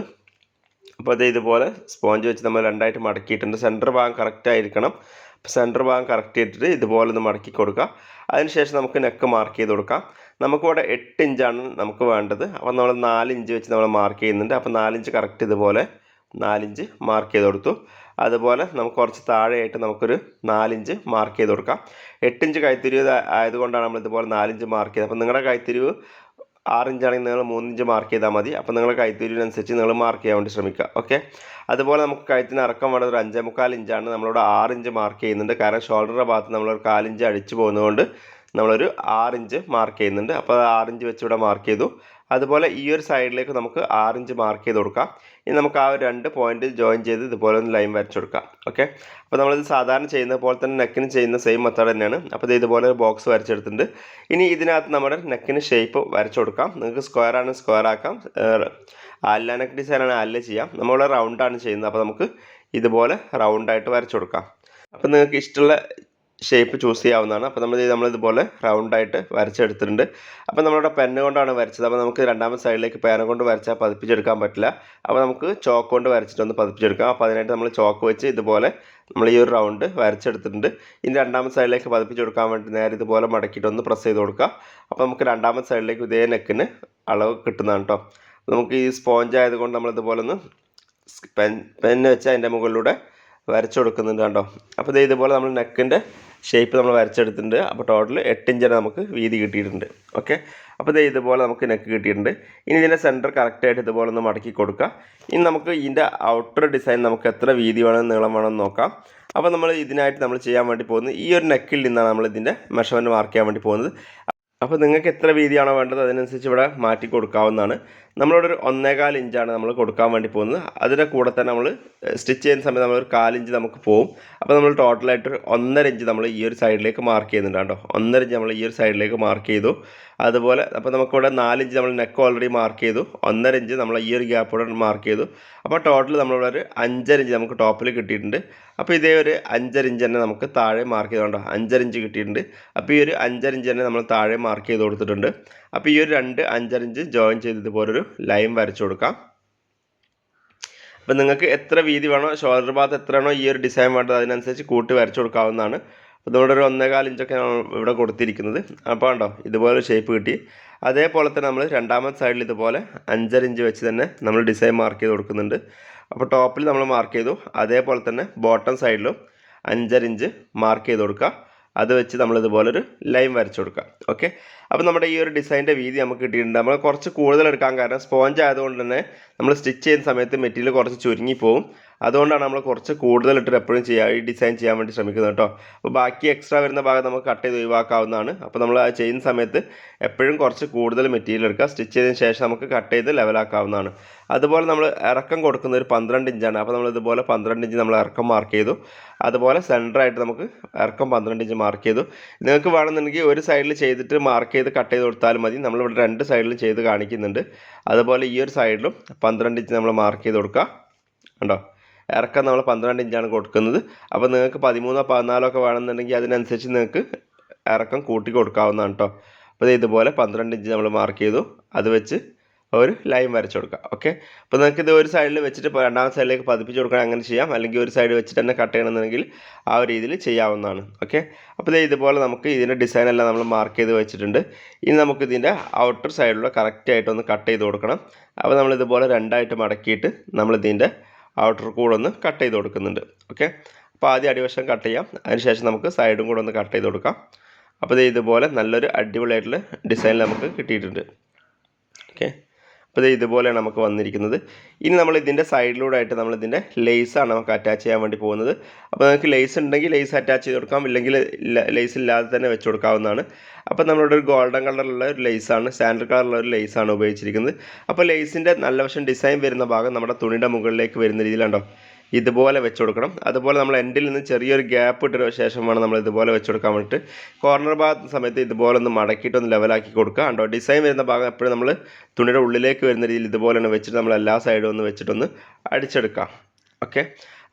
[SPEAKER 1] അപ്പോൾ അത് ഇതുപോലെ സ്പോഞ്ച് വെച്ച് നമ്മൾ രണ്ടായിട്ട് മടക്കിയിട്ടുണ്ട്. സെന്റർ ഭാഗം കറക്റ്റ് ആയിരിക്കണം. സെന്റർ ഭാഗം കറക്റ്റ് ചെയ്തിട്ട് ഇതുപോലെ ഒന്ന് മടക്കി കൊടുക്കുക അതിനുശേഷം നമുക്ക് നെക്ക് മാർക്ക് ചെയ്ത് കൊടുക്കാം. നമുക്കിവിടെ എട്ട് ഇഞ്ചാണ് നമുക്ക് വേണ്ടത്. അപ്പോൾ നമ്മൾ നാല് ഇഞ്ച് വെച്ച് നമ്മൾ മാർക്ക് ചെയ്യുന്നുണ്ട്. അപ്പോൾ നാലിഞ്ച് കറക്റ്റ് ഇതുപോലെ നാലിഞ്ച് മാർക്ക് ചെയ്ത് കൊടുത്തു. അതുപോലെ നമുക്ക് കുറച്ച് താഴെയായിട്ട് നമുക്കൊരു നാലിഞ്ച് മാർക്ക് ചെയ്ത് കൊടുക്കാം. എട്ടിഞ്ച് കൈത്തിരിവ് ആയതുകൊണ്ടാണ് നമ്മൾ ഇതുപോലെ നാലിഞ്ച് മാർക്ക് ചെയ്തത്. അപ്പോൾ നിങ്ങളുടെ കൈത്തിരിവ് ആറിഞ്ചാണെങ്കിൽ നിങ്ങൾ മൂന്നിഞ്ച് മാർക്ക് ചെയ്താൽ മതി. അപ്പോൾ നിങ്ങൾ കൈത്തിരിവിനനുസരിച്ച് നിങ്ങൾ മാർക്ക് ചെയ്യാൻ വേണ്ടി ശ്രമിക്കുക. ഓക്കെ അതുപോലെ നമുക്ക് കഴുത്തിന് ഇറക്കം വേണ്ടത് ഒരു അഞ്ചേ മുക്കാൽ ഇഞ്ചാണ്. നമ്മളിവിടെ ആറിഞ്ച് മാർക്ക് ചെയ്യുന്നുണ്ട്. കാരണം ഷോൾഡറുടെ ഭാഗത്ത് നമ്മളൊരു കാലിഞ്ച് അടിച്ചു പോകുന്നതുകൊണ്ട് നമ്മളൊരു ആറിഞ്ച് മാർക്ക് ചെയ്യുന്നുണ്ട്. അപ്പോൾ ആറിഞ്ച് വെച്ച് ഇവിടെ മാർക്ക് ചെയ്തു. അതുപോലെ ഈ ഒരു സൈഡിലേക്ക് നമുക്ക് ആറിഞ്ച് മാർക്ക് ചെയ്ത് കൊടുക്കാം. ഇനി നമുക്ക് ആ രണ്ട് പോയിന്റ് ജോയിൻ ചെയ്ത് ഇതുപോലെ ഒന്ന് ലൈൻ വരച്ചു കൊടുക്കാം. ഓക്കെ അപ്പോൾ നമ്മളിത് സാധാരണ ചെയ്യുന്ന പോലെ തന്നെ നെക്കിന് ചെയ്യുന്ന സെയിം മെത്തേഡ് തന്നെയാണ്. അപ്പോൾ ഇത് ഇതുപോലെ ഒരു ബോക്സ് വരച്ചെടുത്തിട്ടുണ്ട്. ഇനി ഇതിനകത്ത് നമ്മുടെ നെക്കിന് ഷേപ്പ് വരച്ചു കൊടുക്കാം. നിങ്ങൾക്ക് സ്ക്വയർ ആണ് സ്ക്വയർ ആക്കാം. അല്ല നെക്ക് ഡിസൈൻ ആണ് അല്ല ചെയ്യാം. നമ്മൾ റൗണ്ടാണ് ചെയ്യുന്നത്. അപ്പോൾ നമുക്ക് ഇതുപോലെ റൗണ്ടായിട്ട് വരച്ചു കൊടുക്കാം. അപ്പോൾ നിങ്ങൾക്ക് ഇഷ്ടമുള്ള ഷേപ്പ് ചൂസ് ചെയ്യാവുന്നതാണ്. അപ്പോൾ നമ്മൾ നമ്മളിതുപോലെ റൗണ്ടായിട്ട് വരച്ചെടുത്തിട്ടുണ്ട്. അപ്പോൾ നമ്മളിവിടെ പെന്ന് കൊണ്ടാണ് വരച്ചത്. അപ്പോൾ നമുക്ക് രണ്ടാമത്തെ സൈഡിലേക്ക് പേന കൊണ്ട് വരച്ചാൽ പതിപ്പിച്ചെടുക്കാൻ പറ്റില്ല. അപ്പോൾ നമുക്ക് ചോക്ക് കൊണ്ട് വരച്ചിട്ടൊന്ന് പതിപ്പിച്ചെടുക്കാം. അപ്പോൾ അതിനായിട്ട് നമ്മൾ ചോക്ക് വെച്ച് ഇതുപോലെ നമ്മൾ ഈ ഒരു റൗണ്ട് വരച്ചെടുത്തിട്ടുണ്ട്. ഇനി രണ്ടാമത്തെ സൈഡിലേക്ക് പതിപ്പിച്ച് കൊടുക്കാൻ വേണ്ടി നേരെ ഇതുപോലെ മടക്കിയിട്ടൊന്ന് പ്രസ് ചെയ്ത് കൊടുക്കുക അപ്പോൾ നമുക്ക് രണ്ടാമത്തെ സൈഡിലേക്ക് ഇതേ നെക്കിന് അളവ് കിട്ടുന്നതാണ് കേട്ടോ നമുക്ക് ഈ സ്പോഞ്ച് ആയതുകൊണ്ട് നമ്മളിതുപോലെ ഒന്ന് പെൻ പെന്ന് വെച്ച് അതിന്റെ മുകളിലൂടെ വരച്ചു കൊടുക്കുന്നുണ്ട് കേട്ടോ അപ്പോൾ ഇതേ ഇതുപോലെ നമ്മൾ നെക്കിന്റെ ഷേപ്പ് നമ്മൾ വരച്ചെടുത്തിട്ടുണ്ട്. അപ്പോൾ ടോട്ടൽ എട്ട് ഇഞ്ചാണ് നമുക്ക് വീതി കിട്ടിയിട്ടുണ്ട്. ഓക്കെ അപ്പോൾ ഇത് ഇതുപോലെ നമുക്ക് നെക്ക് കിട്ടിയിട്ടുണ്ട്. ഇനി ഇതിന്റെ സെന്റർ കറക്റ്റായിട്ട് ഇതുപോലെ ഒന്ന് മടക്കി കൊടുക്കുക ഇനി നമുക്ക് ഇതിന്റെ ഔട്ടർ ഡിസൈൻ നമുക്ക് എത്ര വീതി വേണം നീളം വേണം നോക്കാം. അപ്പോൾ നമ്മൾ ഇതിനായിട്ട് നമ്മൾ ചെയ്യാൻ വേണ്ടി പോകുന്നത് ഈ ഒരു നെക്കിൽ നിന്നാണ് നമ്മൾ ഇതിന്റെ മെഷർമെന്റ് മാർക്ക് ചെയ്യാൻ വേണ്ടി പോകുന്നത്. അപ്പോൾ നിങ്ങൾക്ക് എത്ര വീതിയാണോ വേണ്ടത് അതിനനുസരിച്ച് ഇവിടെ മാറ്റി കൊടുക്കാവുന്നതാണ്. നമ്മളിവിടെ ഒരു ഒന്നേകാൽ ഇഞ്ചാണ് നമ്മൾ കൊടുക്കാൻ വേണ്ടി പോകുന്നത്. അതിന്റെ കൂടെ തന്നെ നമ്മൾ സ്റ്റിച്ച് ചെയ്യുന്ന സമയത്ത് നമ്മളൊരു കാലിഞ്ച് നമുക്ക് പോകും അപ്പോൾ നമ്മൾ ടോട്ടലായിട്ട് ഒന്നര ഇഞ്ച് നമ്മൾ ഈ ഒരു സൈഡിലേക്ക് മാർക്ക് ചെയ്യുന്നുണ്ട് കേട്ടോ. ഒന്നര ഇഞ്ച് നമ്മൾ ഈ ഒരു സൈഡിലേക്ക് മാർക്ക് ചെയ്തു. അതുപോലെ അപ്പോൾ നമുക്കിവിടെ നാലിഞ്ച് നമ്മൾ നെക്ക് ഓൾറെഡി മാർക്ക് ചെയ്തു. ഒന്നര ഇഞ്ച് നമ്മൾ ഈ ഒരു ഗ്യാപ്പോടെ മാർക്ക് ചെയ്തു. അപ്പോൾ ടോട്ടൽ നമ്മളിവിടെ ഒരു അഞ്ചര ഇഞ്ച് നമുക്ക് ടോപ്പിൽ കിട്ടിയിട്ടുണ്ട്. അപ്പോൾ ഇതേ ഒരു അഞ്ചര ഇഞ്ച് തന്നെ നമുക്ക് താഴെ മാർക്ക് ചെയ്തുകൊണ്ടോ അഞ്ചര ഇഞ്ച് കിട്ടിയിട്ടുണ്ട്. അപ്പോൾ ഈ ഒരു അഞ്ചര ഇഞ്ച് തന്നെ നമ്മൾ താഴെ മാർക്ക് ചെയ്ത് കൊടുത്തിട്ടുണ്ട്. അപ്പോൾ ഈ ഒരു രണ്ട് അഞ്ചര ഇഞ്ച് ജോയിൻ ചെയ്ത് ഇതുപോലൊരു ലൈൻ വരച്ചു കൊടുക്കാം. അപ്പോൾ നിങ്ങൾക്ക് എത്ര വീതി വേണോ ഷോൾഡർ ഭാഗത്ത് എത്രയാണോ ഈ ഒരു ഡിസൈൻ വേണ്ടത് അതിനനുസരിച്ച് കൂട്ടി വരച്ചു കൊടുക്കാവുന്നതാണ്. അപ്പോൾ നമ്മുടെ ഒരു ഒന്നേകാൽ ഇഞ്ചൊക്കെ ഇവിടെ കൊടുത്തിരിക്കുന്നത്. അപ്പോൾ ഉണ്ടോ ഇതുപോലെ ഷേപ്പ് കിട്ടി. അതേപോലെ തന്നെ നമ്മൾ രണ്ടാമത്തെ സൈഡിൽ ഇതുപോലെ അഞ്ചര ഇഞ്ച് വെച്ച് തന്നെ നമ്മൾ ഡിസൈൻ മാർക്ക് ചെയ്ത് കൊടുക്കുന്നുണ്ട്. അപ്പോൾ ടോപ്പിൽ നമ്മൾ മാർക്ക് ചെയ്തു. അതേപോലെ തന്നെ ബോട്ടം സൈഡിലും അഞ്ചര ഇഞ്ച് മാർക്ക് ചെയ്ത് കൊടുക്കുക. അത് വെച്ച് നമ്മൾ ഇതുപോലൊരു ലൈൻ വരച്ചു കൊടുക്കുക ഓക്കെ അപ്പോൾ നമ്മുടെ ഈ ഒരു ഡിസൈന്റെ വീതി നമുക്ക് കിട്ടിയിട്ടുണ്ട്. നമ്മൾ കുറച്ച് കൂടുതൽ എടുക്കാൻ കാരണം സ്പോഞ്ച് ആയതുകൊണ്ട് തന്നെ നമ്മൾ സ്റ്റിച്ച് ചെയ്യുന്ന സമയത്ത് മെറ്റീരിയൽ കുറച്ച് ചുരുങ്ങി പോകും അതുകൊണ്ടാണ് നമ്മൾ കുറച്ച് കൂടുതൽ ഇട്ടിട്ട് എപ്പോഴും ചെയ്യാൻ ഈ ഡിസൈൻ ചെയ്യാൻ വേണ്ടി ശ്രമിക്കുന്നത് കേട്ടോ. അപ്പോൾ ബാക്കി എക്സ്ട്രാ വരുന്ന ഭാഗം നമുക്ക് കട്ട് ചെയ്ത് ഒഴിവാക്കാവുന്നതാണ്. അപ്പോൾ നമ്മൾ അത് ചെയ്യുന്ന സമയത്ത് എപ്പോഴും കുറച്ച് കൂടുതൽ മെറ്റീരിയൽ എടുക്കുക. സ്റ്റിച്ച് ചെയ്തതിന് ശേഷം നമുക്ക് കട്ട് ചെയ്ത് ലെവലാക്കാവുന്നതാണ് അതുപോലെ നമ്മൾ ഇറക്കം കൊടുക്കുന്ന ഒരു പന്ത്രണ്ട് ഇഞ്ചാണ് അപ്പോൾ നമ്മൾ ഇതുപോലെ പന്ത്രണ്ട് ഇഞ്ച് നമ്മൾ ഇറക്കം മാർക്ക് ചെയ്തു. അതുപോലെ സെന്ററായിട്ട് നമുക്ക് ഇറക്കം പന്ത്രണ്ട് ഇഞ്ച് മാർക്ക് ചെയ്തു. നിങ്ങൾക്ക് വേണമെന്നുണ്ടെങ്കിൽ ഒരു സൈഡിൽ ചെയ്തിട്ട് മാർക്ക് ചെയ്ത് കട്ട് ചെയ്ത് കൊടുത്താലും മതി. നമ്മളിവിടെ രണ്ട് സൈഡിലും ചെയ്ത് കാണിക്കുന്നുണ്ട്. അതുപോലെ ഈ ഒരു സൈഡിലും പന്ത്രണ്ട് ഇഞ്ച് നമ്മൾ മാർക്ക് ചെയ്ത് കൊടുക്കുക. കണ്ടോ? ഇറക്കം നമ്മൾ പന്ത്രണ്ട് ഇഞ്ചാണ് കൊടുക്കുന്നത്. അപ്പോൾ നിങ്ങൾക്ക് പതിമൂന്നോ പതിനാലോ ഒക്കെ വേണമെന്നുണ്ടെങ്കിൽ അതിനനുസരിച്ച് നിങ്ങൾക്ക് ഇറക്കം കൂട്ടി കൊടുക്കാവുന്നതാണ് കേട്ടോ അപ്പോൾ ഇതുപോലെ പന്ത്രണ്ട് ഇഞ്ച് നമ്മൾ മാർക്ക് ചെയ്തു. അത് വെച്ച് ഒരു ലൈൻ വരച്ച് കൊടുക്കുക. ഓക്കെ അപ്പോൾ നിങ്ങൾക്ക് ഇത് ഒരു സൈഡിൽ വെച്ചിട്ട് രണ്ടാമത്തെ സൈഡിലേക്ക് പതിപ്പിച്ച് കൊടുക്കണം അങ്ങനെ ചെയ്യാം. അല്ലെങ്കിൽ ഒരു സൈഡ് വെച്ചിട്ട് തന്നെ കട്ട് ചെയ്യണമെന്നുണ്ടെങ്കിൽ ആ ഒരു രീതിയിൽ ചെയ്യാവുന്നതാണ്. ഓക്കെ അപ്പോൾ ഇതുപോലെ നമുക്ക് ഇതിന്റെ ഡിസൈൻ എല്ലാം നമ്മൾ മാർക്ക് ചെയ്ത് വെച്ചിട്ടുണ്ട്. ഇനി നമുക്ക് ഇതിന്റെ ഔട്ടർ സൈഡിലുള്ള കറക്റ്റായിട്ടൊന്ന് കട്ട് ചെയ്ത് കൊടുക്കണം. അപ്പോൾ നമ്മൾ ഇതുപോലെ രണ്ടായിട്ട് മടക്കിയിട്ട് നമ്മളിതിന്റെ ഔട്ടർ കൂടെ ഒന്ന് കട്ട് ചെയ്ത് കൊടുക്കുന്നുണ്ട്. ഓക്കെ അപ്പോൾ ആദ്യം അടിവശം കട്ട് ചെയ്യാം. അതിനുശേഷം നമുക്ക് സൈഡും കൂടെ ഒന്ന് കട്ട് ചെയ്ത് കൊടുക്കാം. അപ്പോൾ ഇതുപോലെ നല്ലൊരു അടിപൊളിയായിട്ടുള്ള ഡിസൈൻ നമുക്ക് കിട്ടിയിട്ടുണ്ട്. ഓക്കെ അപ്പോൾ ഇത് ഇതുപോലെയാണ് നമുക്ക് വന്നിരിക്കുന്നത്. ഇനി നമ്മൾ ഇതിന്റെ സൈഡിലൂടെ ആയിട്ട് നമ്മൾ ഇതിന്റെ ലേസാണ് നമുക്ക് അറ്റാച്ച് ചെയ്യാൻ വേണ്ടി പോകുന്നത്. അപ്പോൾ നമുക്ക് ലേസ് ഉണ്ടെങ്കിൽ ലേസ് അറ്റാച്ച് ചെയ്ത് കൊടുക്കാം. ഇല്ലെങ്കിൽ ലേസ് ഇല്ലാതെ തന്നെ വെച്ച് കൊടുക്കാവുന്നതാണ്. അപ്പോൾ നമ്മളിവിടെ ഒരു ഗോൾഡൻ കളറുള്ള ഒരു ലേസാണ് സാൻഡൽ കളറുള്ള ഒരു ലേസാണ് ഉപയോഗിച്ചിരിക്കുന്നത്. അപ്പോൾ ലേസിന്റെ നല്ല വശം ഡിസൈൻ വരുന്ന ഭാഗം നമ്മുടെ തുണിയുടെ മുകളിലേക്ക് വരുന്ന രീതിയിലുണ്ടോ ഇതുപോലെ വെച്ച് കൊടുക്കണം അതുപോലെ നമ്മൾ എൻഡിൽ നിന്ന് ചെറിയൊരു ഗ്യാപ്പ് ഇട്ട ശേഷം വേണം നമ്മൾ ഇതുപോലെ വെച്ച് കൊടുക്കാൻ വേണ്ടിയിട്ട് കോർണർ ഭാഗത്ത് സമയത്ത് ഇതുപോലെ ഒന്ന് മടക്കിയിട്ട് ഒന്ന് ലെവലാക്കി കൊടുക്കുക. കണ്ടോ? ഡിസൈൻ വരുന്ന ഭാഗം എപ്പോഴും നമ്മൾ തുണിയുടെ ഉള്ളിലേക്ക് വരുന്ന രീതിയിൽ ഇതുപോലെ വെച്ചിട്ട് നമ്മൾ എല്ലാ സൈഡും ഒന്ന് വെച്ചിട്ടൊന്ന് അടിച്ചെടുക്കാം ഓക്കെ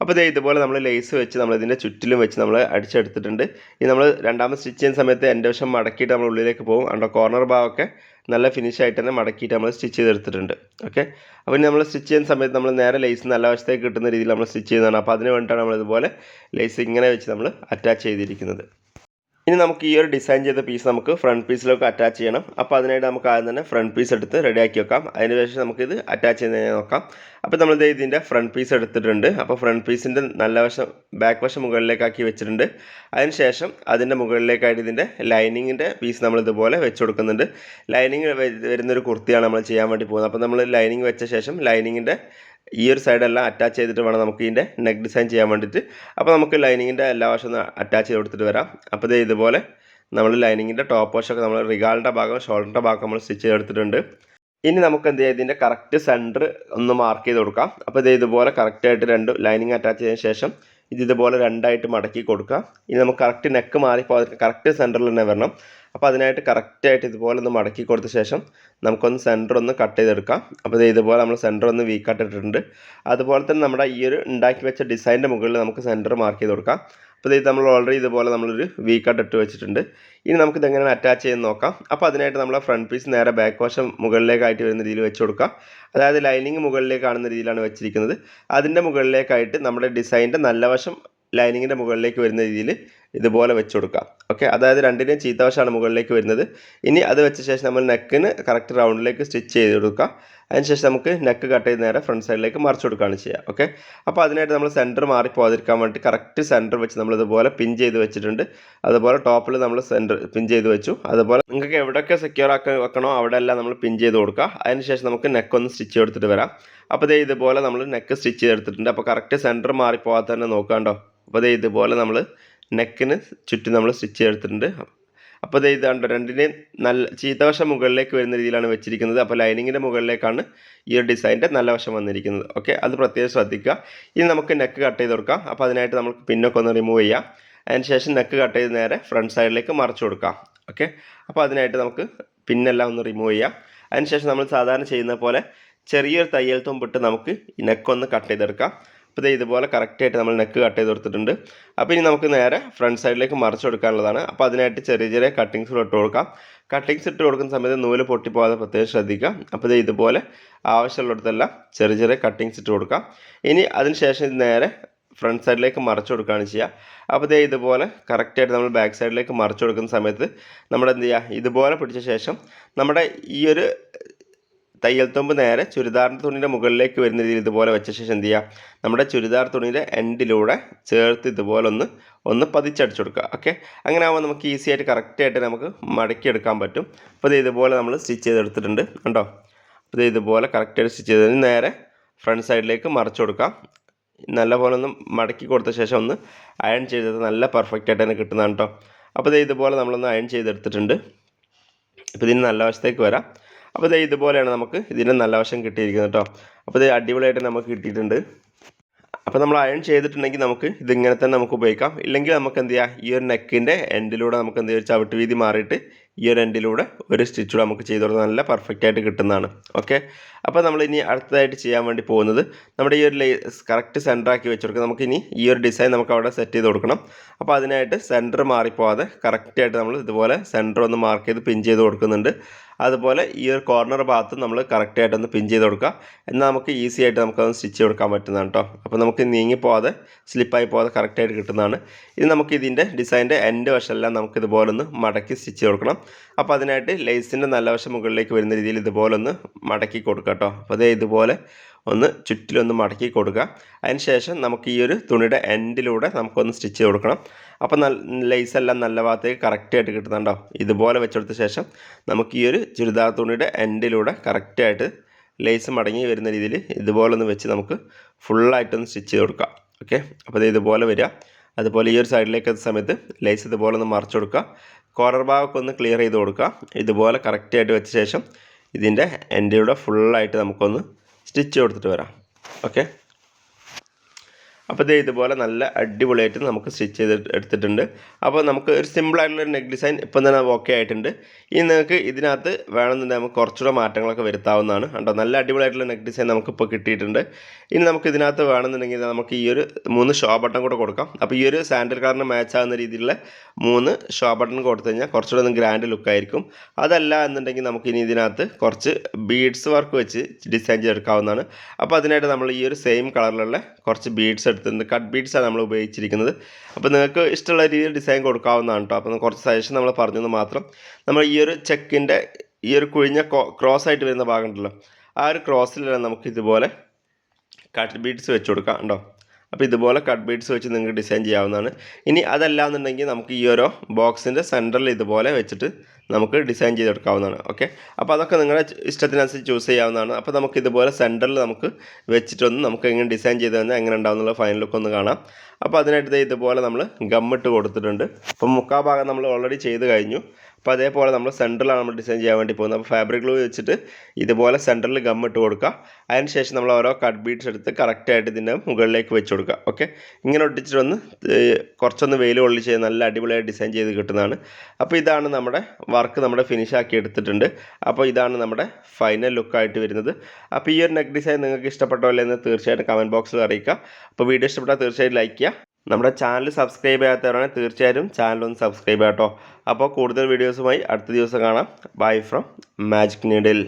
[SPEAKER 1] അപ്പോൾ ഇതേ ഇതുപോലെ നമ്മൾ ലേസ് വെച്ച് നമ്മൾ ഇതിന്റെ ചുറ്റിലും വെച്ച് നമ്മൾ അടിച്ചെടുത്തിട്ടുണ്ട്. ഇനി നമ്മൾ രണ്ടാമത് സ്റ്റിച്ച് ചെയ്യുന്ന സമയത്ത് എന്റെ വശം മടക്കിയിട്ട് നമ്മൾ ഉള്ളിലേക്ക് പോകും. കണ്ടോ കോർണർ ഭാഗമൊക്കെ നല്ല ഫിനിഷ് ആയിട്ട് തന്നെ മടക്കിയിട്ട് നമ്മൾ സ്റ്റിച്ച് ചെയ്തെടുത്തിട്ടുണ്ട്. ഓക്കെ അപ്പോൾ ഇനി നമ്മൾ സ്റ്റിച്ച് ചെയ്യുന്ന സമയത്ത് നമ്മൾ നേരെ ലേസ് നല്ല വശത്തേക്ക് കിട്ടുന്ന രീതിയിൽ നമ്മൾ സ്റ്റിച്ച് ചെയ്യുന്നതാണ്. അപ്പോൾ അതിന് വേണ്ടിയിട്ടാണ് നമ്മൾ ഇതുപോലെ ലേസ് ഇങ്ങനെ വെച്ച് നമ്മൾ അറ്റാച്ച് ചെയ്തിരിക്കുന്നത്. ഇനി നമുക്ക് ഈ ഒരു ഡിസൈൻ ചെയ്ത പീസ് നമുക്ക് ഫ്രണ്ട് പീസിലേക്ക് അറ്റാച്ച് ചെയ്യണം. അപ്പോൾ അതിനായിട്ട് നമുക്ക് ആദ്യം തന്നെ ഫ്രണ്ട് പീസ് എടുത്ത് റെഡിയാക്കി വെക്കാം. അതിന് ശേഷം നമുക്കിത് അറ്റാച്ച് ചെയ്യുന്നതിനെ നോക്കാം. അപ്പോൾ നമ്മൾ നമ്മളിത് ഇതിന്റെ ഫ്രണ്ട് പീസ് എടുത്തിട്ടുണ്ട്. അപ്പോൾ ഫ്രണ്ട് പീസിന്റെ നല്ല വശം ബാക്ക് വശം മുകളിലേക്കാക്കി വെച്ചിട്ടുണ്ട്. അതിന് ശേഷം അതിന്റെ മുകളിലേക്കായിട്ട് ഇതിന്റെ ലൈനിങ്ങിന്റെ പീസ് നമ്മൾ ഇതുപോലെ വെച്ച് കൊടുക്കുന്നുണ്ട്. ലൈനിങ് വരുന്നൊരു കുർത്തിയാണ് നമ്മൾ ചെയ്യാൻ വേണ്ടി പോകുന്നത്. അപ്പോൾ നമ്മൾ ലൈനിങ് വെച്ച ശേഷം ലൈനിങ്ങിന്റെ ഈ ഒരു സൈഡെല്ലാം അറ്റാച്ച് ചെയ്തിട്ട് വേണം നമുക്ക് ഇതിന്റെ നെക്ക് ഡിസൈൻ ചെയ്യാൻ വേണ്ടിയിട്ട്. അപ്പോൾ നമുക്ക് ലൈനിങ്ങിന്റെ എല്ലാ വശവും അറ്റാച്ച് ചെയ്ത് കൊടുത്തിട്ട് വരാം. അപ്പോൾ ഇത് ഇതുപോലെ നമ്മൾ ലൈനിങ്ങിന്റെ ടോപ്പ് വശമൊക്കെ നമ്മൾ റിഗാളിന്റെ ഭാഗം ഷോൾഡറിന്റെ ഭാഗം നമ്മൾ സ്റ്റിച്ച് ചെയ്തെടുത്തിട്ടുണ്ട്. ഇനി നമുക്ക് എന്ത് ചെയ്യാം? ഇതിന്റെ കറക്റ്റ് സെന്റർ ഒന്ന് മാർക്ക് ചെയ്ത് കൊടുക്കാം. അപ്പോൾ ഇത് ഇതുപോലെ കറക്റ്റായിട്ട് രണ്ട് ലൈനിങ് അറ്റാച്ച് ചെയ്തതിന് ശേഷം ഇത് ഇതുപോലെ രണ്ടായിട്ട് മടക്കി കൊടുക്കുക. ഇനി നമുക്ക് കറക്റ്റ് നെക്ക് മാറിപ്പോകാതെ കറക്റ്റ് സെന്ററിൽ തന്നെ വരണം. അപ്പോൾ അതിനായിട്ട് കറക്റ്റായിട്ട് ഇതുപോലെ ഒന്ന് മടക്കി കൊടുത്ത ശേഷം നമുക്കൊന്ന് സെന്റർ ഒന്ന് കട്ട് ചെയ്തെടുക്കാം. അപ്പോൾ ഇത് ഇതുപോലെ നമ്മൾ സെന്റർ ഒന്ന് വീ കട്ട് ഇട്ടിട്ടുണ്ട്. അതുപോലെ തന്നെ നമ്മുടെ ഈ ഒരു ഉണ്ടാക്കി വെച്ച ഡിസൈനിന്റെ മുകളിൽ നമുക്ക് സെന്റർ മാർക്ക് ചെയ്ത് കൊടുക്കാം. അപ്പോൾ ഇത് നമ്മൾ ഓൾറെഡി ഇതുപോലെ നമ്മളൊരു വി കട്ട് ഇട്ട് വെച്ചിട്ടുണ്ട്. ഇനി നമുക്കിത് എങ്ങനെയാണ് അറ്റാച്ച് ചെയ്ത് നോക്കാം. അപ്പോൾ അതിനായിട്ട് നമ്മൾ ഫ്രണ്ട് പീസ് നേരെ ബാക്ക് വശം മുകളിലേക്കായിട്ട് വരുന്ന രീതിയിൽ വെച്ച് കൊടുക്കാം അതായത് ലൈനിങ് മുകളിലേക്ക് കാണുന്ന രീതിയിലാണ് വെച്ചിരിക്കുന്നത്. അതിന്റെ മുകളിലേക്കായിട്ട് നമ്മുടെ ഡിസൈനിന്റെ നല്ല വശം ലൈനിങ്ങിന്റെ മുകളിലേക്ക് വരുന്ന രീതിയിൽ ഇതുപോലെ വെച്ച് കൊടുക്കാം. ഓക്കെ അതായത് രണ്ടിനെയും ചീത്ത വശമാണ് മുകളിലേക്ക് വരുന്നത്. ഇനി അത് വെച്ച ശേഷം നമ്മൾ നെക്കിന് കറക്റ്റ് റൗണ്ടിലേക്ക് സ്റ്റിച്ച് ചെയ്ത് കൊടുക്കുക. അതിനുശേഷം നമുക്ക് നെക്ക് കട്ട് ചെയ്ത് നേരെ ഫ്രണ്ട് സൈഡിലേക്ക് മറിച്ച് കൊടുക്കുകയാണ് ചെയ്യുക. ഓക്കെ അപ്പോൾ അതിനായിട്ട് നമ്മൾ സെന്റർ മാറി പോകാതിരിക്കാൻ വേണ്ടി കറക്റ്റ് സെന്റർ വെച്ച് നമ്മൾ ഇതുപോലെ പിൻ ചെയ്ത് വെച്ചിട്ടുണ്ട്. അതുപോലെ ടോപ്പിൽ നമ്മൾ സെന്റർ പിൻ ചെയ്ത് വെച്ചു. അതുപോലെ നിങ്ങൾക്ക് എവിടെയൊക്കെ സെക്യൂർ ആക്കി വെക്കണോ അവിടെ എല്ലാം നമ്മൾ പിൻ ചെയ്ത് കൊടുക്കുക. അതിനുശേഷം നമുക്ക് നെക്ക് ഒന്ന് സ്റ്റിച്ച് കൊടുത്തിട്ട് വരാം. അപ്പോൾ ഇതേ ഇതുപോലെ നമ്മൾ നെക്ക് സ്റ്റിച്ച് ചെയ്തെടുത്തിട്ടുണ്ട്. അപ്പോൾ കറക്റ്റ് സെന്റർ മാറി തന്നെ നോക്കാണ്ടോ അപ്പോൾ ഇതേ ഇതുപോലെ നമ്മൾ നെക്കിന് ചുറ്റും നമ്മൾ സ്റ്റിച്ച് ചേർത്തിട്ടുണ്ട് അപ്പോൾ ഇത് ഇതാണ്ടോ രണ്ടിനെയും നല്ല ചീത്തവശം മുകളിലേക്ക് വരുന്ന രീതിയിലാണ് വെച്ചിരിക്കുന്നത്. അപ്പോൾ ലൈനിങ്ങിന്റെ മുകളിലേക്കാണ് ഈ ഒരു ഡിസൈന്റെ നല്ല വശം വന്നിരിക്കുന്നത്. ഓക്കെ അത് പ്രത്യേകം ശ്രദ്ധിക്കുക. ഇനി നമുക്ക് നെക്ക് കട്ട് ചെയ്ത് കൊടുക്കാം. അപ്പോൾ അതിനായിട്ട് നമുക്ക് പിന്നൊക്കെ ഒന്ന് റിമൂവ് ചെയ്യാം. അതിന് ശേഷം നെക്ക് കട്ട് ചെയ്ത് നേരെ ഫ്രണ്ട് സൈഡിലേക്ക് മറച്ചു കൊടുക്കാം. ഓക്കെ അപ്പോൾ അതിനായിട്ട് നമുക്ക് പിന്നെല്ലാം ഒന്ന് റിമൂവ് ചെയ്യാം. അതിനുശേഷം നമ്മൾ സാധാരണ ചെയ്യുന്ന പോലെ ചെറിയൊരു തയ്യൽ തുമ്പിട്ട് നമുക്ക് ഈ നെക്കൊന്ന് കട്ട് ചെയ്തെടുക്കാം. അപ്പോൾ ഇത് ഇതുപോലെ കറക്റ്റായിട്ട് നമ്മൾ നെക്ക് കട്ട് ചെയ്ത് കൊടുത്തിട്ടുണ്ട്. അപ്പോൾ ഇനി നമുക്ക് നേരെ ഫ്രണ്ട് സൈഡിലേക്ക് മറിച്ച് കൊടുക്കാനുള്ളതാണ്. അപ്പോൾ അതിനായിട്ട് ചെറിയ ചെറിയ കട്ടിങ്സ് ഇട്ട് കൊടുക്കാം. കട്ടിങ്സ് ഇട്ട് കൊടുക്കുന്ന സമയത്ത് നൂൽ പൊട്ടിപ്പോകാതെ പ്രത്യേകം ശ്രദ്ധിക്കാം അപ്പോൾ ഇത് ഇതുപോലെ ആവശ്യമുള്ളിടത്തെല്ലാം ചെറിയ ചെറിയ കട്ടിങ്സ് ഇട്ട് കൊടുക്കാം. ഇനി അതിനുശേഷം ഇത് നേരെ ഫ്രണ്ട് സൈഡിലേക്ക് മറിച്ച് കൊടുക്കുകയാണ് ചെയ്യുക. അപ്പോൾ ഇതേ ഇതുപോലെ കറക്റ്റായിട്ട് നമ്മൾ ബാക്ക് സൈഡിലേക്ക് മറിച്ച് കൊടുക്കുന്ന സമയത്ത് നമ്മുടെ എന്ത് ചെയ്യുക? ഇതുപോലെ പിടിച്ച ശേഷം നമ്മുടെ ഈ ഒരു തയ്യൽ തുമ്പ് നേരെ ചുരിദാറിന്റെ തുണിയുടെ മുകളിലേക്ക് വരുന്ന രീതിയിൽ ഇതുപോലെ വെച്ച ശേഷം എന്ത് ചെയ്യുക? നമ്മുടെ ചുരിദാർ തുണിയുടെ എൻഡിലൂടെ ചേർത്ത് ഇതുപോലെ ഒന്ന് ഒന്ന് പതിച്ചടിച്ചു കൊടുക്കുക. ഓക്കെ അങ്ങനെ ആകുമ്പോൾ നമുക്ക് ഈസി ആയിട്ട് കറക്റ്റായിട്ട് നമുക്ക് മടക്കിയെടുക്കാൻ പറ്റും. അപ്പോൾ ഇത് ഇതുപോലെ നമ്മൾ സ്റ്റിച്ച് ചെയ്തെടുത്തിട്ടുണ്ട്. കണ്ടോ? അപ്പോൾ ഇത് ഇതുപോലെ കറക്റ്റായിട്ട് സ്റ്റിച്ച് ചെയ്തതിന് നേരെ ഫ്രണ്ട് സൈഡിലേക്ക് മറച്ചു കൊടുക്കാം നല്ലപോലെ ഒന്ന് മടക്കി കൊടുത്ത ശേഷം ഒന്ന് അയൺ ചെയ്തത് നല്ല പെർഫെക്റ്റ് ആയിട്ട് തന്നെ കിട്ടുന്നതാണ് കേട്ടോ അപ്പോൾ ഇതേ ഇതുപോലെ നമ്മളൊന്ന് അയൺ ചെയ്തെടുത്തിട്ടുണ്ട്. അപ്പോൾ ഇതിന് നല്ല വശത്തേക്ക് വരാം. അപ്പോൾ ഇത് ഇതുപോലെയാണ് നമുക്ക് ഇതിന്റെ നല്ല വശം കിട്ടിയിരിക്കുന്നത് കേട്ടോ അപ്പോൾ ഇത് അടിപൊളിയായിട്ട് നമുക്ക് കിട്ടിയിട്ടുണ്ട്. അപ്പോൾ നമ്മൾ അയൺ ചെയ്തിട്ടുണ്ടെങ്കിൽ നമുക്ക് ഇതിങ്ങനെ തന്നെ നമുക്ക് ഉപയോഗിക്കാം. ഇല്ലെങ്കിൽ നമുക്ക് എന്ത് ചെയ്യാം? ഈ ഒരു നെക്കിന്റെ എൻഡിലൂടെ നമുക്ക് എന്ത് ചെയ്യാം? ചവിട്ട് വീതി മാറിയിട്ട് ഈ ഒരു എൻഡിലൂടെ ഒരു സ്റ്റിച്ചൂടെ നമുക്ക് ചെയ്ത് കൊടുത്താൽ നല്ല പെർഫെക്റ്റ് ആയിട്ട് കിട്ടുന്നതാണ്. ഓക്കെ അപ്പോൾ നമ്മൾ ഇനി അടുത്തതായിട്ട് ചെയ്യാൻ വേണ്ടി പോകുന്നത് നമ്മുടെ ഈ ഒരു കറക്റ്റ് സെന്റർ ആക്കി വെച്ച് കൊടുക്കുക നമുക്ക് ഇനി ഈ ഒരു ഡിസൈൻ നമുക്ക് അവിടെ സെറ്റ് ചെയ്ത് കൊടുക്കണം. അപ്പോൾ അതിനായിട്ട് സെന്റർ മാറിപ്പോവാതെ കറക്റ്റായിട്ട് നമ്മൾ ഇതുപോലെ സെന്റർ ഒന്ന് മാർക്ക് ചെയ്ത് പിൻ ചെയ്ത് കൊടുക്കുന്നുണ്ട്. അതുപോലെ ഈ ഒരു കോർണർ ഭാഗത്ത് നമ്മൾ കറക്റ്റായിട്ടൊന്ന് പിൻ ചെയ്ത് കൊടുക്കുക. എന്നാൽ നമുക്ക് ഈസി ആയിട്ട് നമുക്കതൊന്ന് സ്റ്റിച്ച് കൊടുക്കാൻ പറ്റുന്നതാണ് കേട്ടോ. അപ്പോൾ നമുക്ക് നീങ്ങി പോവാതെ സ്ലിപ്പായി പോകാതെ കറക്റ്റായിട്ട് കിട്ടുന്നതാണ്. ഇനി നമുക്ക് ഇതിന്റെ ഡിസൈന്റെ എൻഡ് വശമെല്ലാം നമുക്ക് ഇതുപോലെ ഒന്ന് മടക്കി സ്റ്റിച്ച് കൊടുക്കണം. അപ്പോൾ അതിനായിട്ട് ലേസിന്റെ നല്ല വശം മുകളിലേക്ക് വരുന്ന രീതിയിൽ ഇതുപോലെ ഒന്ന് മടക്കി കൊടുക്കുക കേട്ടോ. അപ്പോൾ അതേ ഇതുപോലെ ഒന്ന് ചുറ്റിലൊന്ന് മടക്കി കൊടുക്കുക. അതിന് ശേഷം നമുക്ക് ഈ ഒരു തുണിയുടെ എൻഡിലൂടെ നമുക്കൊന്ന് സ്റ്റിച്ച് ചെയ്ത് കൊടുക്കണം. അപ്പോൾ നല്ല ലേസ് എല്ലാം നല്ല ഭാഗത്തേക്ക് കറക്റ്റായിട്ട് കിട്ടുന്നുണ്ടോ? ഇതുപോലെ വെച്ചെടുത്ത ശേഷം നമുക്ക് ഈ ഒരു ചുരിദാർ തുണിയുടെ എൻഡിലൂടെ കറക്റ്റായിട്ട് ലേസ് മടങ്ങി വരുന്ന രീതിയിൽ ഇതുപോലെ ഒന്ന് വെച്ച് നമുക്ക് ഫുള്ളായിട്ടൊന്ന് സ്റ്റിച്ച് ചെയ്ത് കൊടുക്കാം. ഓക്കെ അപ്പോൾ ഇത് ഇതുപോലെ വരിക. അതുപോലെ ഈ ഒരു സൈഡിലേക്ക് എത്തുന്ന സമയത്ത് ലേസ് ഇതുപോലെ ഒന്ന് മറച്ചു കൊടുക്കുക. കോർണർ ഭാഗമൊക്കെ ഒന്ന് ക്ലിയർ ചെയ്ത് കൊടുക്കുക. ഇതുപോലെ കറക്റ്റായിട്ട് വെച്ച ശേഷം ഇതിന്റെ എൻഡിലൂടെ ഫുള്ളായിട്ട് നമുക്കൊന്ന് സ്റ്റിച്ച് കൊടുത്തിട്ട് വരാം. ഓക്കെ? അപ്പോൾ ഇത് ഇതുപോലെ നല്ല അടിപൊളിയായിട്ട് നമുക്ക് സ്റ്റിച്ച് ചെയ്ത് എടുത്തിട്ടുണ്ട്. അപ്പോൾ നമുക്ക് ഒരു സിമ്പിളായിട്ടുള്ള ഒരു നെക്ക് ഡിസൈൻ ഇപ്പം തന്നെ ഓക്കെ ആയിട്ടുണ്ട്. ഇനി നിങ്ങൾക്ക് ഇതിനകത്ത് വേണമെന്നുണ്ടെങ്കിൽ നമുക്ക് കുറച്ചുകൂടെ മാറ്റങ്ങളൊക്കെ വരുത്താവുന്നതാണ്. കണ്ടോ? നല്ല അടിപൊളിയായിട്ടുള്ള നെക്ക് ഡിസൈൻ നമുക്കിപ്പോൾ കിട്ടിയിട്ടുണ്ട്. ഇനി നമുക്ക് ഇതിനകത്ത് വേണമെന്നുണ്ടെങ്കിൽ നമുക്ക് ഈ ഒരു മൂന്ന് ഷോ ബട്ടൺ കൂടെ കൊടുക്കാം. അപ്പോൾ ഈ ഒരു സാൻഡൽ കളറിന് മാച്ച് ആകുന്ന രീതിയിലുള്ള മൂന്ന് ഷോ ബട്ടൺ കൊടുത്തു കഴിഞ്ഞാൽ കുറച്ചുകൂടെ ഒന്ന് ഗ്രാൻഡ് ലുക്കായിരിക്കും അതല്ല എന്നുണ്ടെങ്കിൽ നമുക്ക് ഇനി ഇതിനകത്ത് കുറച്ച് ബീഡ്സ് വർക്ക് വെച്ച് ഡിസൈൻ ചെയ്തെടുക്കാവുന്നതാണ്. അപ്പോൾ അതിനായിട്ട് നമ്മൾ ഈ ഒരു സെയിം കളറിലുള്ള കുറച്ച് ബീഡ്സ് എടുത്തിട്ടുണ്ട് കട്ട് ബീഡ്സാണ് നമ്മൾ ഉപയോഗിച്ചിരിക്കുന്നത്. അപ്പോൾ നിങ്ങൾക്ക് ഇഷ്ടമുള്ള രീതിയിൽ ഡിസൈൻ കൊടുക്കാവുന്നതാണ് കേട്ടോ അപ്പോൾ കുറച്ച് സജഷൻ നമ്മൾ പറഞ്ഞെന്ന് മാത്രം. നമ്മൾ ഈ ഒരു ചെക്കിന്റെ ഈ ഒരു കുഴിഞ്ഞ ക്രോസ് ആയിട്ട് വരുന്ന ഭാഗം ഉണ്ടല്ലോ. ആ ഒരു ക്രോസിലാണ് നമുക്ക് ഇതുപോലെ കട്ട് ബീഡ്സ് വെച്ച് കൊടുക്കാം ഉണ്ടോ അപ്പോൾ ഇതുപോലെ കട്ട് ബീഡ്സ് വെച്ച് നിങ്ങൾക്ക് ഡിസൈൻ ചെയ്യാവുന്നതാണ്. ഇനി അതല്ല എന്നുണ്ടെങ്കിൽ നമുക്ക് ഈ ഓരോ ബോക്സിന്റെ സെന്ററിൽ ഇതുപോലെ വെച്ചിട്ട് നമുക്ക് ഡിസൈൻ ചെയ്തെടുക്കാവുന്നതാണ്. ഓക്കെ അപ്പോൾ അതൊക്കെ നിങ്ങളുടെ ഇഷ്ടത്തിനനുസരിച്ച് ചൂസ് ചെയ്യാവുന്നതാണ്. അപ്പോൾ നമുക്ക് ഇതുപോലെ സെന്ററിൽ നമുക്ക് വെച്ചിട്ടൊന്ന് നമുക്ക് എങ്ങനെ ഡിസൈൻ ചെയ്ത് തന്നെ എങ്ങനെ ഉണ്ടാവുന്നുള്ള ഫൈനൽ ലുക്ക് ഒന്ന് കാണാം. അപ്പോൾ അതിനായിട്ട് ഇതുപോലെ നമ്മൾ ഗമ്മിട്ട് കൊടുത്തിട്ടുണ്ട്. അപ്പോൾ മുക്കാഭാഗം നമ്മൾ ഓൾറെഡി ചെയ്ത് കഴിഞ്ഞു. അപ്പോൾ അതേപോലെ നമ്മൾ സെന്ററിലാണ് നമ്മൾ ഡിസൈൻ ചെയ്യാൻ വേണ്ടി പോകുന്നത്. അപ്പോൾ ഫാബ്രിക് ഗ്ലൂ വെച്ചിട്ട് ഇതുപോലെ സെന്ററിൽ ഗം ഇട്ട് കൊടുക്കുക. അതിന് ശേഷം നമ്മൾ ഓരോ കട്ട് ബീഡ്സ് എടുത്ത് കറക്റ്റായിട്ട് ഇതിന്റെ മുകളിലേക്ക് വെച്ച് കൊടുക്കുക. ഓക്കെ ഇങ്ങനെ ഒട്ടിച്ചിട്ട് വന്ന് കുറച്ചൊന്ന് വെയിൽ കൊള്ളി ചെയ്ത് നല്ല അടിപൊളിയായി ഡിസൈൻ ചെയ്ത് കിട്ടുന്നതാണ്. അപ്പോൾ ഇതാണ് നമ്മുടെ വർക്ക് നമ്മുടെ ഫിനിഷ് ആക്കി എടുത്തിട്ടുണ്ട്. അപ്പോൾ ഇതാണ് നമ്മുടെ ഫൈനൽ ലുക്കായിട്ട് വരുന്നത്. അപ്പോൾ ഈ ഒരു നെക്ക് ഡിസൈൻ നിങ്ങൾക്ക് ഇഷ്ടപ്പെട്ടോ എന്ന് തീർച്ചയായിട്ടും കമന്റ് ബോക്സിൽ അറിയിക്കുക. അപ്പോൾ വീഡിയോ ഇഷ്ടപ്പെട്ടാൽ തീർച്ചയായിട്ടും ലൈക്ക് ചെയ്യുക. നമ്മുടെ ചാനൽ സബ്സ്ക്രൈബ് ചെയ്യാത്തവരാണെങ്കിൽ തീർച്ചയായും ചാനൽ ഒന്ന് സബ്സ്ക്രൈബ് ചെയ്യാം കേട്ടോ അപ്പോൾ കൂടുതൽ വീഡിയോസുമായി അടുത്ത ദിവസം കാണാം. Bye from magic needle